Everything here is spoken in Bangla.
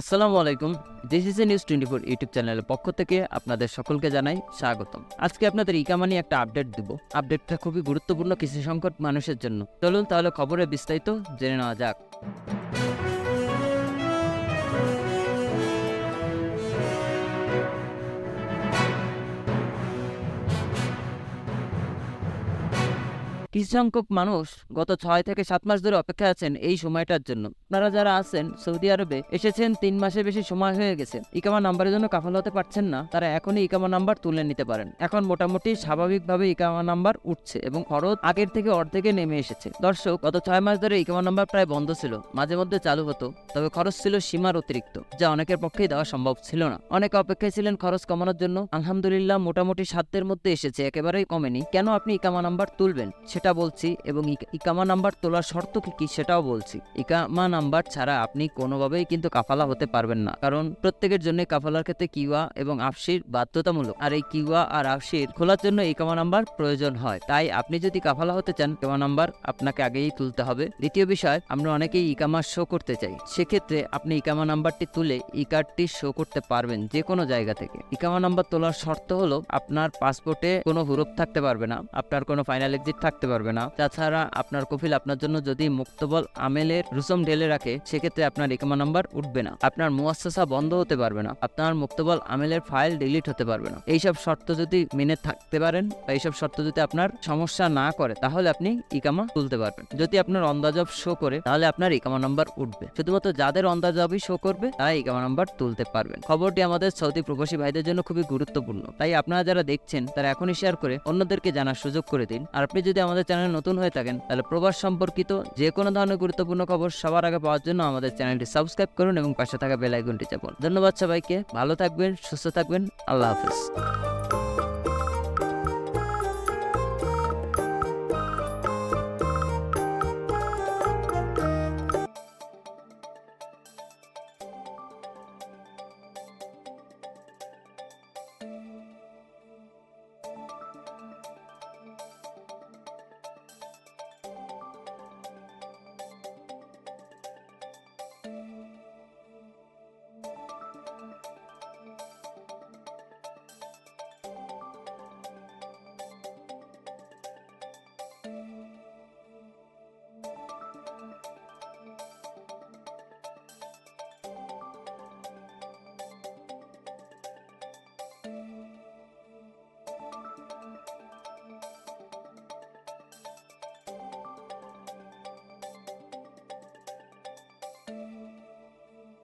আসসালামু আলাইকুম। This is a news twenty four YouTube চ্যানেলের পক্ষ থেকে আপনাদের সকলকে জানাই স্বাগতম। আজকে আপনাদের ইকামা নিয়ে একটা আপডেট দিব। আপডেটটা খুবই গুরুত্বপূর্ণ কৃষি সংকট মানুষের জন্য। চলুন তাহলে খবরে বিস্তারিত জেনে নেওয়া যাক। কিছু সংখ্যক মানুষ গত ছয় থেকে সাত মাস ধরে অপেক্ষা আছেন এই সময়টার জন্য। আপনারা যারা আছেন, সৌদি আরবে এসেছেন তিন মাসের বেশি সময় হয়ে গেছে। ইকামা নাম্বারের জন্য কাফাল হতে পারছেন না। তারা এখনই ইকামা নাম্বার তুলে নিতে পারেন। এখন মোটামুটি স্বাভাবিকভাবে ইকামা নাম্বার উঠছে এবং খরচ আগের থেকে অর্ধেকে নেমে এসেছে। দর্শক, গত ছয় মাস ধরে ইকামা নাম্বার প্রায় বন্ধ ছিল। মাঝে মধ্যে চালু হতো, তবে খরচ ছিল সীমার অতিরিক্ত, যা অনেকের পক্ষেই দেওয়া সম্ভব ছিল না। অনেকে অপেক্ষায় ছিলেন খরচ কমানোর জন্য। আলহামদুলিল্লাহ, মোটামুটি সাধ্যের মধ্যে এসেছে, একেবারেই কমেনি। কেন আপনি ইকামা নাম্বার তুলবেন? সেটা বলছি এবং ইকামা নাম্বার তোলার শর্ত কি কি সেটাও বলছি। ইকামা নাম্বার ছাড়া আপনি কোনোভাবেই কিন্তু কাফালা হতে পারবেন না। কারণ প্রত্যেকের জন্য কাফালার ক্ষেত্রে কিওয়া এবং আফসির বাধ্যতামূলক। আর এই কিওয়া আর আফসির খোলার জন্য ইকামা নাম্বার প্রয়োজন হয়। তাই আপনি যদি কাফালা হতে চান, ইকামা নাম্বার আপনাকে আগেই তুলতে হবে। দ্বিতীয় বিষয়, আমরা অনেকেই ইকামা শো করতে চাই। সেক্ষেত্রে আপনি ইকামা নাম্বারটি তুলে ই কার্ডটি শো করতে পারবেন যে কোনো জায়গা থেকে। ইকামা নাম্বার তোলার শর্ত হলো, আপনার পাসপোর্টে কোনো হুরুপ থাকতে পারবে না। আপনার কোনো ফাইনাল এক্সিট থাকতে পারবে না। তাছাড়া আপনার কফিল আপনার জন্য যদি মুক্তবল আমেলের রুসম ঢেলে রাখে, সেক্ষেত্রে আপনার ইকামা নাম্বার উঠবে না। আপনার মুয়াসসা বন্ধ হতে পারবে না। আপনার মুক্তবল আমেলের ফাইল ডিলিট হতে পারবে না। এইসব শর্ত যদি মেনে থাকতে পারেন বা এইসব শর্ত যদি আপনার সমস্যা না করে, তাহলে আপনি ইকামা তুলতে পারবেন। যদি আপনার অন্দাজব শো করে, তাহলে আপনার ইকামা নাম্বার উঠবে। শুধুমাত্র যাদের অন্দাজবই শো করবে তারা ইকামা নাম্বার তুলতে পারবেন। খবরটি আমাদের সৌদি প্রবাসী ভাইদের জন্য খুবই গুরুত্বপূর্ণ। তাই আপনারা যারা দেখছেন, তারা এখনই শেয়ার করে অন্যদেরকে জানার সুযোগ করে দিন। আর আপনি যদি আমাদের চ্যানেলে নতুন হয়ে থাকেন, তাহলে প্রবাস সম্পর্কিত যে কোনো ধরনের গুরুত্বপূর্ণ খবর সবার আগে পাওয়ার জন্য আমাদের চ্যানেলটি সাবস্ক্রাইব করুন এবং পাশে থাকা বেলাইকনটি চাপুন। ধন্যবাদ সবাইকে, ভালো থাকবেন, সুস্থ থাকবেন, আল্লাহ হাফেজ।